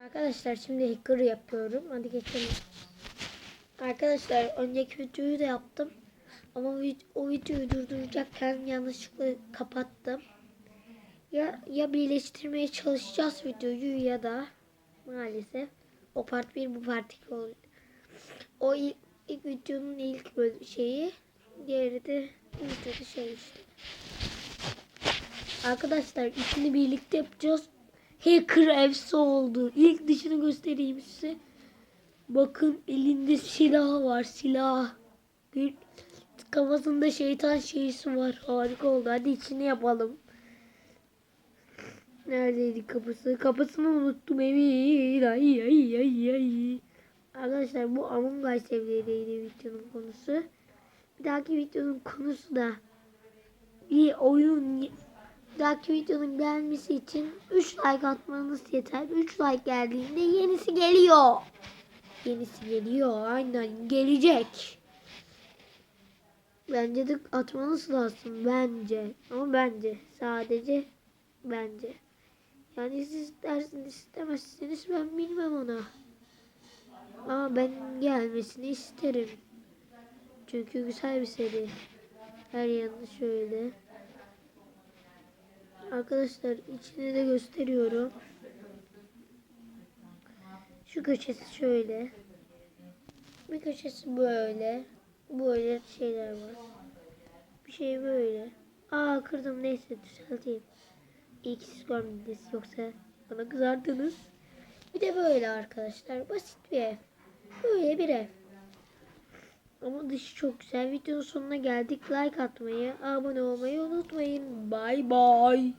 Arkadaşlar şimdi hacker yapıyorum. Hadi geçelim. Arkadaşlar önceki videoyu da yaptım. Ama o videoyu durduracakken yanlışlıkla kapattım. Ya ya birleştirmeye çalışacağız videoyu ya da maalesef o part 1 bu part 2 olacak. O ilk, ilk videonun ilk şeyi diğeri de videoda şey işte. Arkadaşlar ikini birlikte yapacağız. Hacker efsi oldu. İlk dışını göstereyim size. Bakın elinde silah var. Silah. Kafasında şeytan şeysi var. Harika oldu. Hadi içini yapalım. Neredeydi kapısı? Kapısını unuttum Emir. Ay ay ay ay. Arkadaşlar bu Among Us evleriydi videonun konusu. Bir dahaki videonun konusu da bir oyun dahaki videonun gelmesi için 3 like atmanız yeter. 3 like geldiğinde yenisi geliyor. Yenisi geliyor. Aynen gelecek. Bence de atmanız lazım. Bence. Ama bence. Sadece bence. Yani siz dersiniz istemezseniz ben bilmem ona. Ama ben gelmesini isterim. Çünkü güzel bir seri. Her yanı şöyle. Arkadaşlar içini de gösteriyorum. Şu köşesi şöyle. Bir köşesi böyle. Böyle şeyler var. Bir şey böyle. Aa kırdım neyse düzelteyim. İyi ki siz görmediniz yoksa bana kızardınız. Bir de böyle arkadaşlar. Basit bir ev. Böyle bir ev. Ama dışı çok güzel. Videonun sonuna geldik. Like atmayı, abone olmayı unutmayın. Bay bay.